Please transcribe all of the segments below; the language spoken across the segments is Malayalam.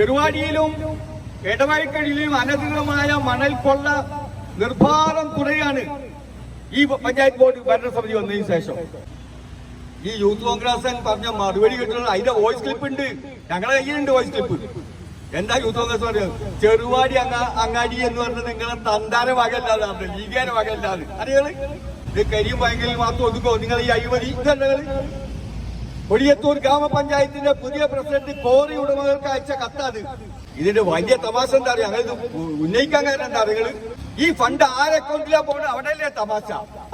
ചെറുവാടിയിലും ഇടവഴിക്കഴിയിലും അനധികൃതമായ മണൽ കൊള്ള നിർഭാരം കുറയാണ് ഈ പഞ്ചായത്ത് ബോർഡ് ഭരണസമിതി വന്നതിന് ശേഷം. ഈ യൂത്ത് കോൺഗ്രസ് പറഞ്ഞ മറുപടി കിട്ടുന്നത് അതിന്റെ വോയിസ് ക്ലിപ്പ് ഉണ്ട്. ഞങ്ങളെ കയ്യിലുണ്ട് വോയിസ് ക്ലിപ്പ് എന്താ യൂത്ത് കോൺഗ്രസ് പറയുന്നത് ചെറുവാടി അങ്ങ അങ്ങാടി എന്ന് പറഞ്ഞത് നിങ്ങളെ തന്താര വകല്ലാതാണ് ലീഗാന വകല്ലാതെ അറിയാൾ ഇത് കരിയും ഭയങ്കര മാത്രം ഒതുക്കോ? നിങ്ങൾ ഈ അഴിമതി ഇതല്ലേ കൊടിയത്തൂർ ഗ്രാമപഞ്ചായത്തിന്റെ പുതിയ പ്രസിഡന്റ് കോറി ഉടമകൾക്ക് അയച്ച കത്താത്. ഇതിന്റെ വലിയ തമാശ എന്താ അറിയാം? അങ്ങനെ ഉന്നയിക്കാൻ കാരണം എന്താ അറിയാം ഈ ഫണ്ട് ആരെ അക്കൗണ്ടിലാ പോകണ അവിടെയല്ലേ തമാശ.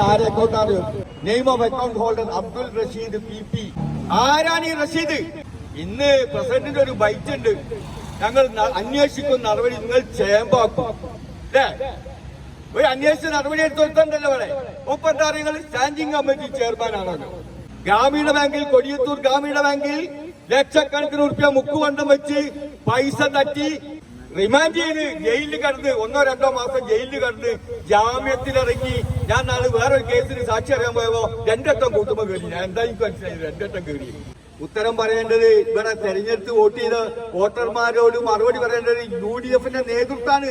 ആരെ അക്കൗണ്ട് അറിയോ? Name of account holder Abdul Rasheed P P. ആരാണ് ഈ റഷീദ്? ഇന്ന് പ്രസിഡന്റിന്റെ ഒരു ബൈറ്റ് ഉണ്ട്. ഞങ്ങൾ അന്വേഷിക്കുന്ന നടപടി നിങ്ങൾ ചേമ്പാക്കും. ഒരു അന്വേഷിച്ച നടപടി എടുത്തോണ്ടല്ലോ ഇവിടെ. ഒപ്പം എന്താ പറയുക സ്റ്റാൻഡിംഗ് കമ്മിറ്റി ചെയർമാൻ ആണല്ലോ. ഗ്രാമീണ ബാങ്കിൽ കൊടിയത്തൂർ ഗ്രാമീണ ബാങ്കിൽ ലക്ഷക്കണക്കിന് റുപ്യ മുക്കുവണ്ടം വെച്ച് പൈസ തട്ടി റിമാൻഡ് ചെയ്ത് ജയിലിൽ കടന്ന് ഒന്നോ രണ്ടോ മാസം ജയിലിൽ കടന്ന് ജാമ്യത്തിലിറങ്ങി. ഞാൻ നാളെ വേറൊരു കേസിന് സാക്ഷി അറിയാൻ പോയപ്പോ രണ്ടെട്ടം കൂട്ടുമ്പോ കയറി ഞാൻ എന്താ എനിക്ക് മനസ്സിലായി രണ്ടെട്ടം കയറി ഉത്തരം പറയേണ്ടത് ഇവിടെ തെരഞ്ഞെടുത്ത് വോട്ട് ചെയ്ത വോട്ടർമാരോട് മറുപടി പറയേണ്ടത് യു ഡി എഫിന്റെ നേതൃത്വമാണ്.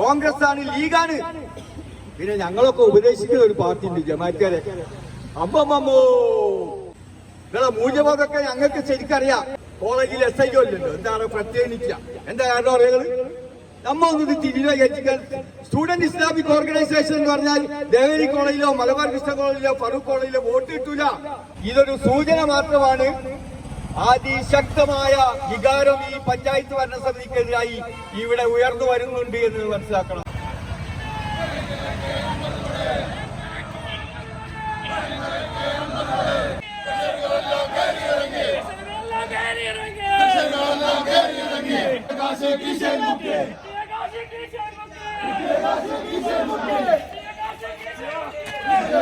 കോൺഗ്രസ് ആണ് ലീഗാണ്. പിന്നെ ഞങ്ങളൊക്കെ ഉപദേശിക്കുന്ന ഒരു പാർട്ടി ഉണ്ട് ജമാക്കാരെ അമ്മമ്മോ നിങ്ങളെ മൂല്യബോധമൊക്കെ ഞങ്ങൾക്ക് ശരിക്കറിയാം. കോളേജിൽ എസ് ഐ ഇല്ലല്ലോ എന്താണ് പ്രത്യേകിച്ച? എന്താ കാരണം അറിയാം? നമ്മ ഒന്ന് സ്റ്റുഡന്റ് ഇസ്ലാമിക് ഓർഗനൈസേഷൻ എന്ന് പറഞ്ഞാൽ ദേവരി കോളേജിലോ മലബാർ കൃഷ്ണ കോളേജിലോ ഫറൂഖ് കോളേജിലോ വോട്ട് കിട്ടൂല. ഇതൊരു സൂചന മാത്രമാണ്. അതിശക്തമായ വികാരം ഈ പഞ്ചായത്ത് ഭരണസമിതിക്കെതിരായി ഇവിടെ ഉയർന്നു വരുന്നുണ്ട് എന്ന് മനസ്സിലാക്കണം.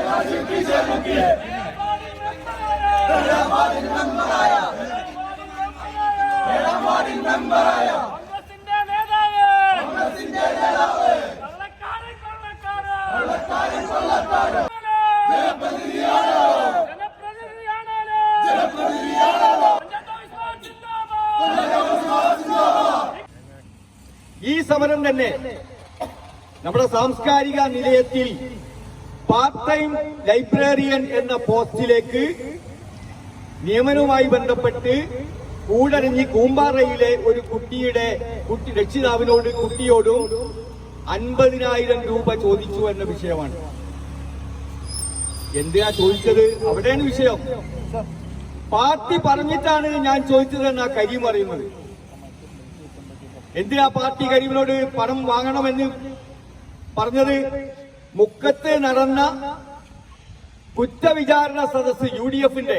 काशी मुके സമരം തന്നെ. നമ്മുടെ സാംസ്കാരിക നിലയത്തിൽ പാർട്ട് ടൈം ലൈബ്രറിയൻ എന്ന പോസ്റ്റിലേക്ക് നിയമനവുമായി ബന്ധപ്പെട്ട് കൂടരഞ്ഞി കൂമ്പാറയിലെ ഒരു കുട്ടിയുടെ കുട്ടി രക്ഷിതാവിനോട് കുട്ടിയോടും അൻപതിനായിരം രൂപ ചോദിച്ചു എന്ന വിഷയമാണ്. എന്തിനാ ചോദിച്ചത്? അവിടെയാണ് വിഷയം. പാർട്ടി പറഞ്ഞിട്ടാണ് ഞാൻ ചോദിച്ചതെന്നാ കരീം പറയുന്നത് എന്തിനാ പാർട്ടി കരീമിനോട് പണം വാങ്ങണമെന്ന് പറഞ്ഞത്? മുക്കത്ത് നടന്ന കുറ്റവിചാരണ സദസ് യു ഡി എഫിന്റെ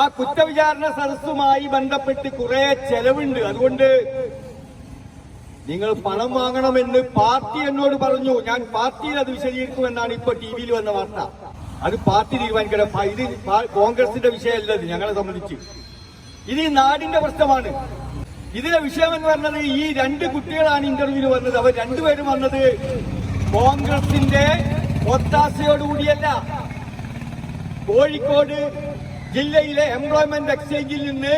ആ കുറ്റവിചാരണ സദസ്സുമായി ബന്ധപ്പെട്ട് കുറെ ചെലവുണ്ട്. അതുകൊണ്ട് നിങ്ങൾ പണം വാങ്ങണമെന്ന് പാർട്ടി എന്നോട് പറഞ്ഞു. ഞാൻ പാർട്ടിയിൽ അത് വിശദീകരിക്കുമെന്നാണ് ഇപ്പൊ ടി വിയിൽ വന്ന വാർത്ത. അത് പാർട്ടി തീരുമാനിക്കണം ഇത് കോൺഗ്രസിന്റെ വിഷയമല്ല ഇത് ഞങ്ങളെ സംബന്ധിച്ച്. ഇത് നാടിന്റെ പ്രശ്നമാണ്. ഇതിലെ വിഷയം എന്ന് പറഞ്ഞത് ഈ രണ്ട് കുട്ടികളാണ് ഇന്റർവ്യൂവിൽ വന്നത്. അവർ രണ്ടുപേരും വന്നത് കോൺഗ്രസിന്റെ ഒത്താശയോടുകൂടിയല്ല. കോഴിക്കോട് ജില്ലയിലെ എംപ്ലോയ്മെന്റ് എക്സ്ചേഞ്ചിൽ നിന്ന്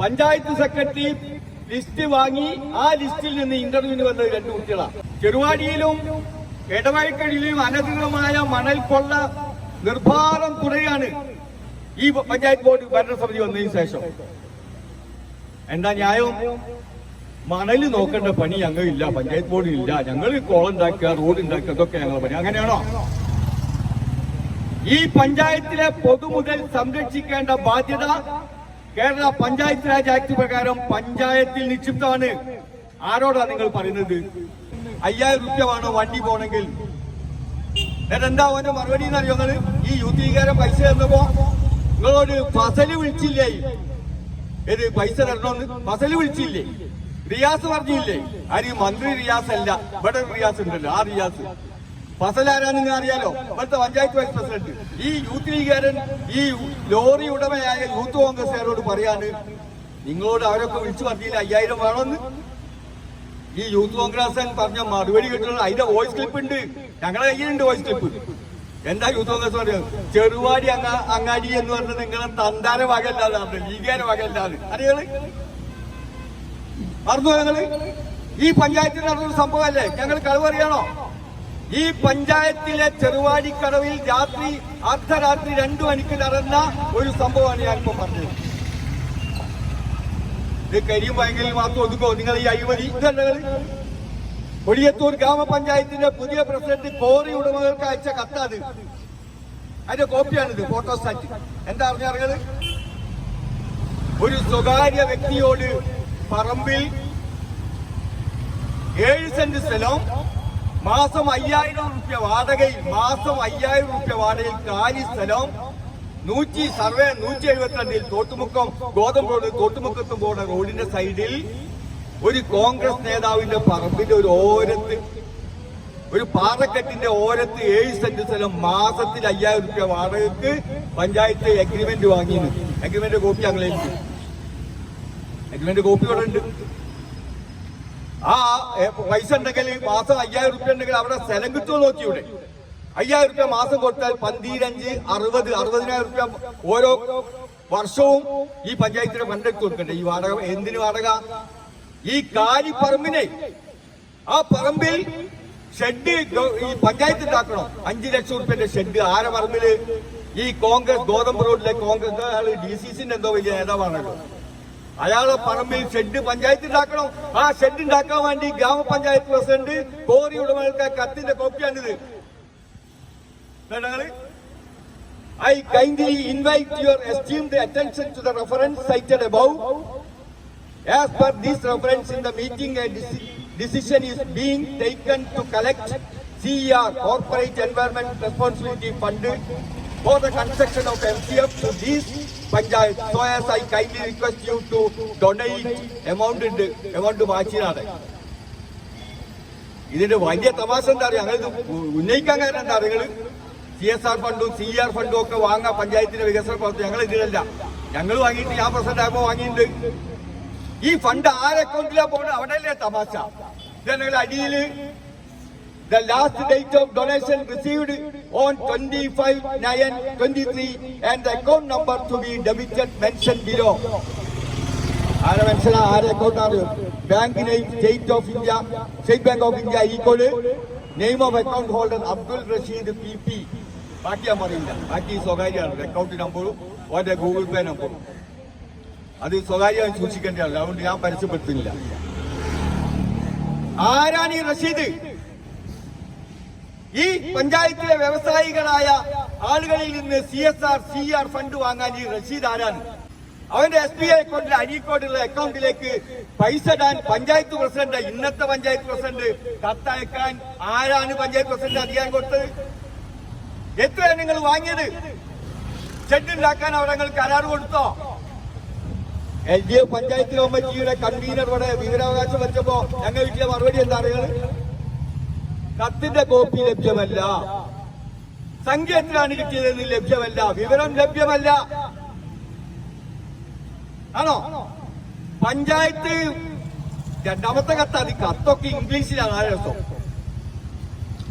പഞ്ചായത്ത് സെക്രട്ടറി ലിസ്റ്റ് വാങ്ങി ആ ലിസ്റ്റിൽ നിന്ന് ഇന്റർവ്യൂവിന് വന്നത് രണ്ട് കുട്ടികളാണ്. ചെറുവാടിയിലും ഇടവഴിക്കഴിയിലും അനധികൃതമായ മണൽ കൊള്ള നിർഭാരം തുടരുകയാണ് ഈ പഞ്ചായത്ത് ബോർഡ് ഭരണസമിതി വന്നതിന് ശേഷം. എന്താ ന്യായം? മണൽ നോക്കേണ്ട പണി ഞങ്ങൾ ഇല്ല പഞ്ചായത്ത് ബോർഡിൽ ഇല്ല ഞങ്ങൾ കുളം ഉണ്ടാക്കുക റോഡ് ഉണ്ടാക്കുക ഇതൊക്കെ ഞങ്ങൾ പണി. അങ്ങനെയാണോ? ഈ പഞ്ചായത്തിലെ പൊതുമുതൽ സംരക്ഷിക്കേണ്ട ബാധ്യത കേരള പഞ്ചായത്ത് രാജ് ആക്ട് പ്രകാരം പഞ്ചായത്തിൽ നിക്ഷിപ്തമാണ്. ആരോടാ നിങ്ങൾ പറയുന്നത്? അയ്യായിരം റുപ്യ വേണോ വണ്ടി പോണെങ്കിൽ എന്താ അവന്റെ മറുപടി എന്നറിയോ നിങ്ങൾ? ഈ യൂത്ത് ലീഗുകാരൻ പൈസ തന്നപ്പോ? നിങ്ങളോട് ഫസൽ വിളിച്ചില്ലേ? ഏത് പൈസ തരണമെന്ന് ഫസൽ വിളിച്ചില്ലേ? റിയാസ് പറഞ്ഞില്ലേ? ആര് മന്ത്രി റിയാസ് അല്ല ഇവിടെ റിയാസ് ഉണ്ടല്ലോ ആ റിയാസ്. ഫസൽ ആരാണെന്ന് അറിയാലോ? ഇവിടുത്തെ പഞ്ചായത്ത് വൈസ് പ്രസിഡന്റ്. ഈ യൂത്ത് ലീഗുകാരൻ ഈ ലോറി ഉടമയായ യൂത്ത് കോൺഗ്രസ്സുകാരോട് പറയാണ് നിങ്ങളോട് അവരൊക്കെ വിളിച്ചു പറഞ്ഞില്ല അയ്യായിരം വേണമെന്ന്? ഈ യൂത്ത് കോൺഗ്രസ് പറഞ്ഞ മറുപടി കിട്ടുന്നത് അതിന്റെ വോയിസ് ക്ലിപ്പ് ഉണ്ട്. ഞങ്ങളുടെ കയ്യിലുണ്ട് വോയിസ് ക്ലിപ്പ്. എന്താ യൂത്ത് കോൺഗ്രസ് പറയുന്നത് ചെറുവാടി അങ്ങ അങ്ങാടി എന്ന് പറഞ്ഞത് നിങ്ങളെ തന്താര വകല്ലാതെ ലീഗാര വകല്ലാതെ അറിയാൾ മറന്നു ഞങ്ങൾ ഈ പഞ്ചായത്തിൽ നടന്നൊരു സംഭവമല്ലേ? ഞങ്ങൾ കളവറിയാണോ ഈ പഞ്ചായത്തിലെ ചെറുവാടി കടവിൽ രാത്രി അർദ്ധരാത്രി രണ്ടു മണിക്ക് നടന്ന ഒരു സംഭവമാണ് ഞാനിപ്പോ പറഞ്ഞത്. ഇത് കരിയും ഭയങ്കര മാത്രം ഒതുക്കോ? നിങ്ങൾ ഈ അഴിമതി ഇതല്ലേ കൊടിയത്തൂർ ഗ്രാമപഞ്ചായത്തിന്റെ പുതിയ പ്രസിഡന്റ് കോറി ഉടമകൾക്ക് അയച്ച കത്താത് അതിന്റെ കോപ്പിയാണിത് ഫോട്ടോസ്റ്റാറ്റ് എന്താ അറിഞ്ഞറിയത് ഒരു സ്വകാര്യ വ്യക്തിയോട് പറമ്പിൽ ഏഴ് സെന്റ് സ്ഥലം മാസം അയ്യായിരം റുപ്യ വാടകയിൽ മാസം അയ്യായിരം റുപ്യ വാടകയിൽ കാലി സ്ഥലം നൂറ്റി സർവേ നൂറ്റി എഴുപത്തിരണ്ടിൽ തോട്ടുമുക്കം ഗോതമ്പ് റോഡ് തോട്ടുമുക്കത്തും പോകുന്ന റോഡിന്റെ സൈഡിൽ ഒരു കോൺഗ്രസ് നേതാവിന്റെ പറമ്പിന്റെ ഒരു ഓരത്ത് ഒരു പാറക്കെട്ടിന്റെ ഓരത്ത് ഏഴ് സെന്റ് സ്ഥലം മാസത്തിൽ അയ്യായിരം രൂപ വാടകയ്ക്ക് പഞ്ചായത്ത് എഗ്രിമെന്റ് വാങ്ങിയത് എഗ്രിമെന്റ് കോപ്പി ഞങ്ങളേക്ക് എഗ്രിമെന്റ് കോപ്പി ഇവിടെ ഉണ്ട്. ആ പൈസ ഉണ്ടെങ്കിൽ മാസം അയ്യായിരം റുപ്യ ഉണ്ടെങ്കിൽ അവിടെ സ്ഥലം കിട്ടുമോ നോക്കിയൂടെ അയ്യായിരം റുപ്യ മാസം കൊടുത്താൽ പന്തിരഞ്ച് അറുപത് അറുപതിനായിരം രൂപ ഓരോ വർഷവും ഈ പഞ്ചായത്തിന്റെ ഫണ്ടെടുത്ത് കൊടുക്കണ്ടേ? ഈ വാടക എന്തിന് വാടക? ഈ കാലി പറമ്പിനെ ആ പറമ്പിൽ ഷെഡ് ഈ പഞ്ചായത്ത് ഉണ്ടാക്കണം. അഞ്ചു ലക്ഷം റുപ്യന്റെ ഷെഡ്. ആരെ പറമ്പിൽ? ഈ കോൺഗ്രസ് ഗോതമ്പ് റോഡിലെ കോൺഗ്രസ് ഡി സി സിന്റെ എന്തോ വലിയ നേതാവാണല്ലോ. അയാളെ പറമ്പിൽ ഷെഡ് പഞ്ചായത്ത് ഉണ്ടാക്കണം. ആ ഷെഡ് ഉണ്ടാക്കാൻ വേണ്ടി ഗ്രാമപഞ്ചായത്ത് പ്രസിഡന്റ് കോറി ഉടമകൾക്ക് കത്തിന്റെ കോപ്പിയാണിത്. കേട്ടോങ്ങൾ? I kindly invite your esteemed attention to the reference cited above. As per this reference in the meeting, a decision is being taken to collect CER, Corporate Environment Responsibility Fund, for the construction of MCF to these panchayat. So as I kindly request you to donate amount, amount വാച്ചിനാണ് ഇതിന്റെ വലിയ തമാശ എന്താ അറിയാം ഞങ്ങൾ ഉന്നയിക്കാൻ കാരണം എന്താ അറിയാം സി എസ് ആർ ഫണ്ടും സി ആർ ഫണ്ടും ഒക്കെ വാങ്ങാം പഞ്ചായത്തിന്റെ വികസന പ്രവർത്തനം ഞങ്ങൾ ഇതിലല്ല ഞങ്ങൾ വാങ്ങിയിട്ട് ഞാൻ പ്രസിഡന്റ് ആകുമ്പോൾ വാങ്ങിയിട്ടുണ്ട് ഈ ഫണ്ട് ആരെ അക്കൗണ്ടിലാ പോകുന്നത് അവിടെയല്ലേ തമാശ. ജനങ്ങൾ അടിയിൽ The last date of donation received on 25 9 23 and the account number to be debited mentioned below. ആരെ മനസ്സിലാ ആരെ അക്കൗണ്ടാണ് bank name State of India State Bank of India equal name of account holder Abdul Rashid P P ബാക്കി ഞാൻ പറയില്ല ബാക്കി സ്വകാര്യമാണ്. അക്കൗണ്ട് നമ്പറും ഓന്റെ ഗൂഗിൾ പേ നമ്പറും അത് സ്വകാര്യമായി സൂക്ഷിക്കേണ്ടതാണ് അതുകൊണ്ട് ഞാൻ പരസ്യപ്പെടുത്തുന്നില്ല. ആരാണ് ഈ റഷീദ്? ഈ പഞ്ചായത്തിലെ വ്യവസായികളായ ആളുകളിൽ നിന്ന് C S R C R fund വാങ്ങാൻ ഈ റഷീദ് ആരാണ്? അവന്റെ എസ് ബി ഐ അക്കൗണ്ടിലെ അരീക്കോടുള്ള അക്കൗണ്ടിലേക്ക് പൈസ ഇടാൻ പഞ്ചായത്ത് പ്രസിഡന്റ് ഇന്നത്തെ പഞ്ചായത്ത് പ്രസിഡന്റ് കത്തയക്കാൻ ആരാണ് പഞ്ചായത്ത് പ്രസിഡന്റ് അധികാരം കൊടുത്തത്? എത്രയാണ് നിങ്ങൾ വാങ്ങിയത്? ചെട്ടുണ്ടാക്കാൻ അവിടെ നിങ്ങൾ കരാർ കൊടുത്തോ? എൽ ഡി എഫ് പഞ്ചായത്ത് കമ്മിറ്റിയുടെ കൺവീനർ ഇവിടെ വിവരാവകാശം വെച്ചപ്പോ ഞങ്ങൾ വീട്ടിലെ മറുപടി എന്താ അറിയുന്നത് കത്തിന്റെ കോപ്പി ലഭ്യമല്ല. സംഖ്യ എത്രയാണ് കിട്ടിയതെന്ന് ലഭ്യമല്ല. വിവരം ലഭ്യമല്ല. ആണോ? പഞ്ചായത്ത് രണ്ടാമത്തെ കത്ത് അത് കത്തൊക്കെ ഇംഗ്ലീഷിലാണ് ആരോസം രസം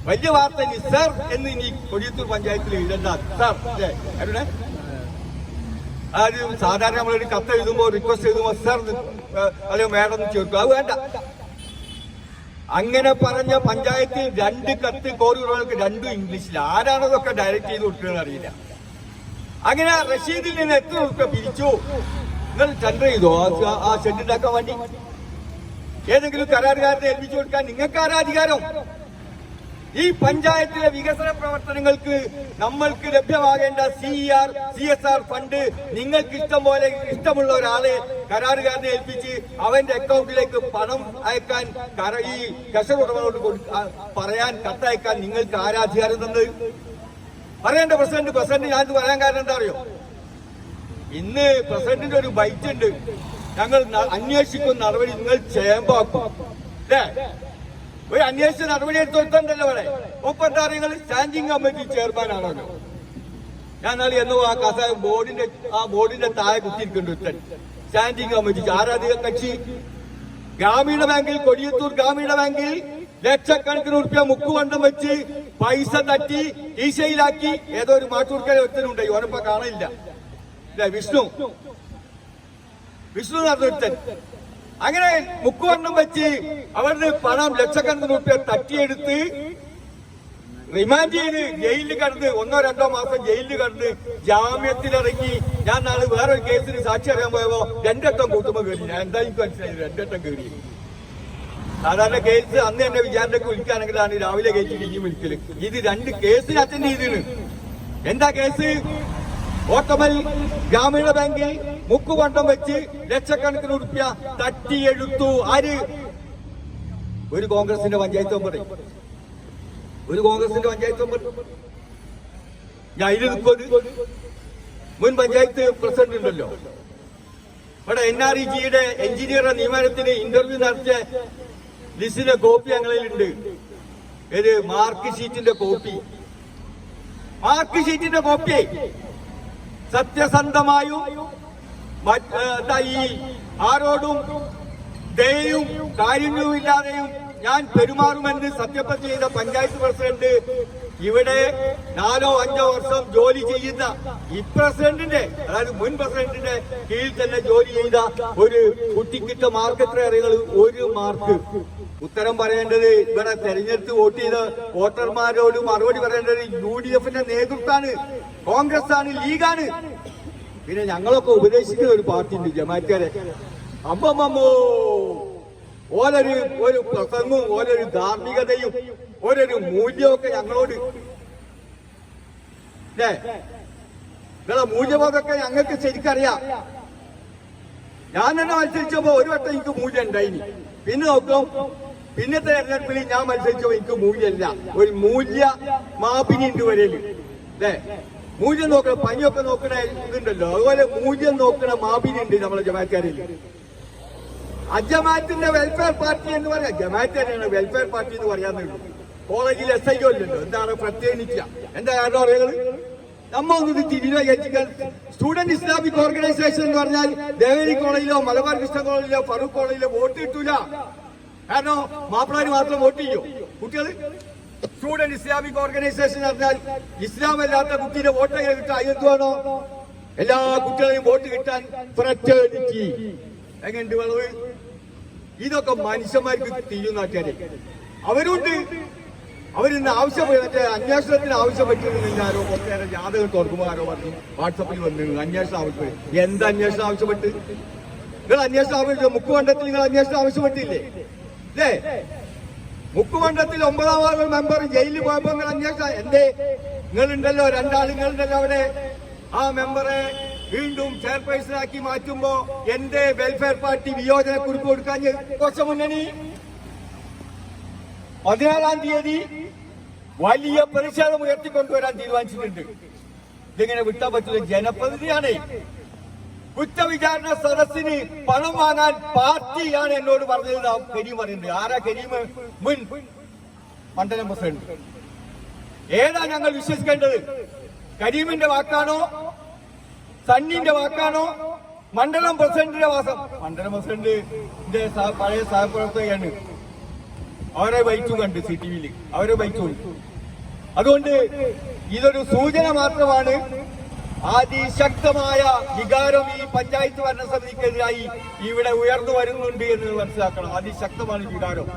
വലിയ വാർത്ത ഇനി സർ എന്ന് ഇനി കൊടിയത്തൂർ പഞ്ചായത്തിൽ ഇടണ്ട സർ അല്ലേ? അത് സാധാരണ നമ്മളൊരു കത്ത് എഴുതുമ്പോൾ റിക്വസ്റ്റ് എഴുതുമ്പോൾ സർ അല്ലെങ്കിൽ മേഡം ചേർക്കും അത് വേണ്ട. അങ്ങനെ പറഞ്ഞ പഞ്ചായത്തിൽ രണ്ട് കത്ത് കോറിയുള്ളവർക്ക് രണ്ടും ഇംഗ്ലീഷിൽ ആരാണതൊക്കെ ഡയറക്റ്റ് ചെയ്ത് കൊടുക്കുന്നത് അറിയില്ല. അങ്ങനെ റഷീദിൽ നിന്ന് എത്ര ഉറുപ്പ പിരിച്ചു? നിങ്ങൾ ടെൻഡർ ചെയ്തോ? ആ- ഷെഡ് ഉണ്ടാക്കാൻ വേണ്ടി? ഏതെങ്കിലും കരാറുകാരനെ ഏൽപ്പിച്ചു കൊടുക്കാൻ നിങ്ങൾക്ക് ആരാ അധികാരം? ഈ പഞ്ചായത്തിലെ വികസന പ്രവർത്തനങ്ങൾക്ക് നമ്മൾക്ക് ലഭ്യമാകേണ്ട C R C S R fund നിങ്ങൾക്ക് ഇഷ്ടം പോലെ ഇഷ്ടമുള്ള ഒരാളെ കരാറുകാരനെ ഏൽപ്പിച്ച് അവന്റെ അക്കൗണ്ടിലേക്ക് പണം അയക്കാൻ ഈ കർഷക പറയാൻ കത്തയക്കാൻ നിങ്ങൾക്ക് ആരാധികാരം തന്നത്? പറയേണ്ട പ്രസിഡന്റ് പ്രസിഡന്റ് ഞാൻ പറയാൻ കാരണം എന്താ അറിയോ? ഇന്ന് പ്രസിഡന്റിന്റെ ഒരു ബൈറ്റ് ഉണ്ട് ഞങ്ങൾ അന്വേഷിക്കുന്ന നടപടി നിങ്ങൾ ചേമ്പാക്കും. അല്ലേ ഒരു അന്വേഷണ നടപടി എടുത്ത് കൊടുത്തണ്ടല്ലോ ഇവിടെ. മുപ്പത്താറ് സ്റ്റാൻഡിംഗ് കമ്മിറ്റി ചെയർമാൻ ആണല്ലോ ഞാൻ നാളെ എന്നോ ആ കസ ബോർഡിന്റെ ആ ബോർഡിന്റെ താഴെ കുത്തിയിരിക്കുന്നുണ്ട് സ്റ്റാൻഡിംഗ് കമ്മിറ്റി ആരാധിക കക്ഷി? ഗ്രാമീണ ബാങ്കിൽ കൊടിയത്തൂർ ഗ്രാമീണ ബാങ്കിൽ ലക്ഷക്കണക്കിന് ഉറുപ്പ്യ മുക്കുവണ്ടം വെച്ച് പൈസ തട്ടി ഈശയിലാക്കി. ഏതോ ഒരു മാട്ടൂർക്കര ഒരുത്തനുണ്ട്. ഓരപ്പ കാണില്ല വിഷ്ണു. വിഷ്ണു ഒരുത്തൻ. അങ്ങനെ മുക്കുവണ്ണം വെച്ച് അവരുടെ പണം ലക്ഷക്കണക്കിന് റുപ്യ തട്ടിയെടുത്ത് റിമാൻഡ് ചെയ്ത് ജയിലിൽ കടന്ന് ഒന്നോ രണ്ടോ മാസം ജയിലിൽ കടന്ന് ജാമ്യത്തിലിറങ്ങി. ഞാൻ നാളെ വേറൊരു കേസിന് സാക്ഷി അറിയാൻ പോയപ്പോ രണ്ടെട്ടം കൂട്ടുമ്പോ കയറി ഞാൻ എന്താ എനിക്ക് മനസ്സിലായി രണ്ടെട്ടം കയറി സാധാരണ കേസ് അന്ന് എന്നെ വിചാരണക്ക് വിളിക്കുകയാണെങ്കിലാണ് രാവിലെ കേസിൽ ഇനി വിളിക്കൽ. ഇത് രണ്ട് കേസിന് അറ്റൻഡ് ചെയ്തിന് എന്താ കേസ്? ഓട്ടമൽ ഗ്രാമീണ ബാങ്കിൽ മുക്കുകൊണ്ടം വെച്ച് ലക്ഷക്കണക്കിന് ഉറുപ്യ തട്ടിയെടുത്തു. ആര്? ഒരു കോൺഗ്രസിന്റെ പഞ്ചായത്ത് മെമ്പർ. ഒരു കോൺഗ്രസിന്റെ പഞ്ചായത്ത് മെമ്പർ. ഞാൻ അതിൽ നിൽക്കുന്നത് മുൻ പഞ്ചായത്ത് പ്രസിഡന്റ് ഉണ്ടല്ലോ. ഇവിടെ എൻ ആർ ഇ ജിയുടെ എഞ്ചിനീയറുടെ നിയമനത്തിന് ഇന്റർവ്യൂ നടത്തിയ ലിസ്റ്റിന്റെ കോപ്പി ഞങ്ങളിലുണ്ട് ഒരു മാർക്ക് ഷീറ്റിന്റെ കോപ്പി. മാർക്ക് ഷീറ്റിന്റെ കോപ്പി. സത്യസന്ധമായും ആരോടും ദയയും കാരുണ്യവും ഇല്ലാതെയും ഞാൻ പെരുമാറുമെന്ന് സത്യപ്രതി ചെയ്ത പഞ്ചായത്ത് പ്രസിഡന്റ് ഇവിടെ നാലോ അഞ്ചോ വർഷം ജോലി ചെയ്യുന്ന പ്രസിഡന്റിന്റെ അതായത് മുൻ പ്രസിഡന്റിന്റെ കീഴിൽ തന്നെ ജോലി ചെയ്ത ഒരു കുട്ടിക്കിട്ട മാർക്ക് എത്ര അറിയുകൾ ഒരു മാർക്ക്. ഉത്തരം പറയേണ്ടത് ഇവിടെ തെരഞ്ഞെടുത്ത് വോട്ട് ചെയ്ത വോട്ടർമാരോട് മറുപടി പറയേണ്ടത് യു ഡി എഫിന്റെ നേതൃത്വമാണ്. കോൺഗ്രസ് ആണ് ലീഗാണ്. പിന്നെ ഞങ്ങളൊക്കെ ഉപദേശിക്കുന്ന ഒരു പാർട്ടി ഉണ്ട് ജമാക്കാരെ അമ്മമ്മോ ഓരൊരു ഒരു പ്രസംഗവും ഓരൊരു ധാർമ്മികതയും ഓരൊരു മൂല്യമൊക്കെ ഞങ്ങളോട്. നിങ്ങളെ മൂല്യബോധമൊക്കെ ഞങ്ങൾക്ക് ശരിക്കറിയാം. ഞാൻ തന്നെ മത്സരിച്ചപ്പോ ഒരു വട്ടം എനിക്ക് മൂല്യം ഉണ്ടായിനി. പിന്നെ നോക്കും. പിന്നത്തെ തെരഞ്ഞെടുപ്പിൽ ഞാൻ മത്സരിച്ചപ്പോ എനിക്ക് മൂല്യമില്ല. ഒരു മൂല്യ മാപിനി ഉണ്ട് വരൽ അല്ലേ മൂല്യം നോക്കണ പനിയൊക്കെ നോക്കണ ഇതുണ്ടല്ലോ. അതുപോലെ മൂല്യം നോക്കണ മാബിനുണ്ട് നമ്മളെ ജമാക്കാരിൽ അജമാത്തിന്റെ വെൽഫെയർ പാർട്ടി എന്ന് പറയാം. ജമാഅത്ത് തന്നെയാണ് വെൽഫെയർ പാർട്ടി എന്ന് പറയാന്നുള്ളൂ കോളേജിൽ എസ് ഐ ഇല്ലല്ലോ എന്താണ് പ്രത്യേകിച്ച? എന്താ കാരണം അറിയുന്നത് നമ്മ ഒന്ന് തിരിഞ്ഞ കയറ്റിക്കാൻ സ്റ്റുഡന്റ് ഇസ്ലാമിക് ഓർഗനൈസേഷൻ എന്ന് പറഞ്ഞാൽ ദേവേരി കോളേജിലോ മലബാർ കൃഷ്ണ കോളേജിലോ ഫറൂഖ് കോളേജിലോ വോട്ട് കിട്ടൂല. കാരണം മാപ്പിളാര് മാത്രം വോട്ട് ചെയ്യോ? കുട്ടികൾ സ്റ്റുഡന്റ് ഇസ്ലാമിക് ഓർഗനൈസേഷൻ പറഞ്ഞാൽ ഇസ്ലാം അല്ലാത്ത കുട്ടിയുടെ വോട്ട് എങ്ങനെ കിട്ടാൻ എന്തുവാണോ എല്ലാ കുട്ടികളെയും വോട്ട് കിട്ടാൻ ഫ്രറ്റേണിറ്റി എങ്ങനെയുണ്ട് വളവ്? ഇതൊക്കെ മനുഷ്യന്മാർക്ക് നാട്ടുകാരെ അവരുണ്ട്. അവരിന്ന് ആവശ്യം മറ്റേ അന്വേഷണത്തിന് ആവശ്യപ്പെട്ടിരുന്നില്ല ആരോ കുറച്ച് ജാതകം തുറക്കുമ്പോൾ ആരോ പറഞ്ഞു. വാട്സപ്പിൽ വന്നിരുന്നു അന്വേഷണം ആവശ്യപ്പെട്ടു. എന്ത് അന്വേഷണം ആവശ്യപ്പെട്ട്? നിങ്ങൾ അന്വേഷണം ആവശ്യം മുക്കുമണ്ഡലത്തിൽ നിങ്ങൾ അന്വേഷണം ആവശ്യപ്പെട്ടില്ലേ? അല്ലേ? മുക്കുമണ്ഡലത്തിൽ ഒമ്പതാം വാർഡ് മെമ്പർ ജയിലിൽ പോയപ്പോൾ നിങ്ങൾ അന്വേഷിച്ച എന്തേ? നിങ്ങളുണ്ടല്ലോ രണ്ടാളുങ്ങളുണ്ടല്ലോ അവിടെ. ആ മെമ്പറെ വീണ്ടും ചെയർപേഴ്സൺ ആക്കി മാറ്റുമ്പോ എന്റെ വെൽഫെയർ പാർട്ടി വിയോജന കുറിപ്പ് കൊടുക്കാൻ കുറച്ച് മുന്നണി. പതിനാലാം തീയതി വലിയ പ്രതിഷേധം ഉയർത്തിക്കൊണ്ടുവരാൻ തീരുമാനിച്ചിട്ടുണ്ട്. ഇതിങ്ങനെ വിട്ടാൻ പറ്റില്ല ജനപ്രതിനിധിയാണ്. കുറ്റവിചാരണ സദസ്സിന് പണം വാങ്ങാൻ പാർട്ടിയാണ് എന്നോട് പറഞ്ഞത്. കരീം പറയുന്നത്. ആരാ കരീം? മുൻ മണ്ഡലം പ്രസിഡന്റ്. ഏതാ ഞങ്ങൾ വിശ്വസിക്കേണ്ടത്? കരീമിന്റെ വാക്കാണോ? സണ്ണിന്റെ വാക്കാണോ? മണ്ഡലം പ്രസിഡന്റിന്റെ വാസം. മണ്ഡലം പ്രസിഡന്റിന്റെ പഴയ സഹപ്രവർത്തകയാണ് അവരെ ബൈക്കും കണ്ട് സി ടി വിയിൽ. അവരെ ബൈക്കും അതുകൊണ്ട് ഇതൊരു സൂചന മാത്രമാണ് അതിശക്തമായ വികാരം ഈ പഞ്ചായത്ത് ഭരണസമിതിക്കെതിരായി ഇവിടെ ഉയർന്നു വരുന്നുണ്ട് എന്ന് മനസ്സിലാക്കണം. അതിശക്തമാണ് വികാരം.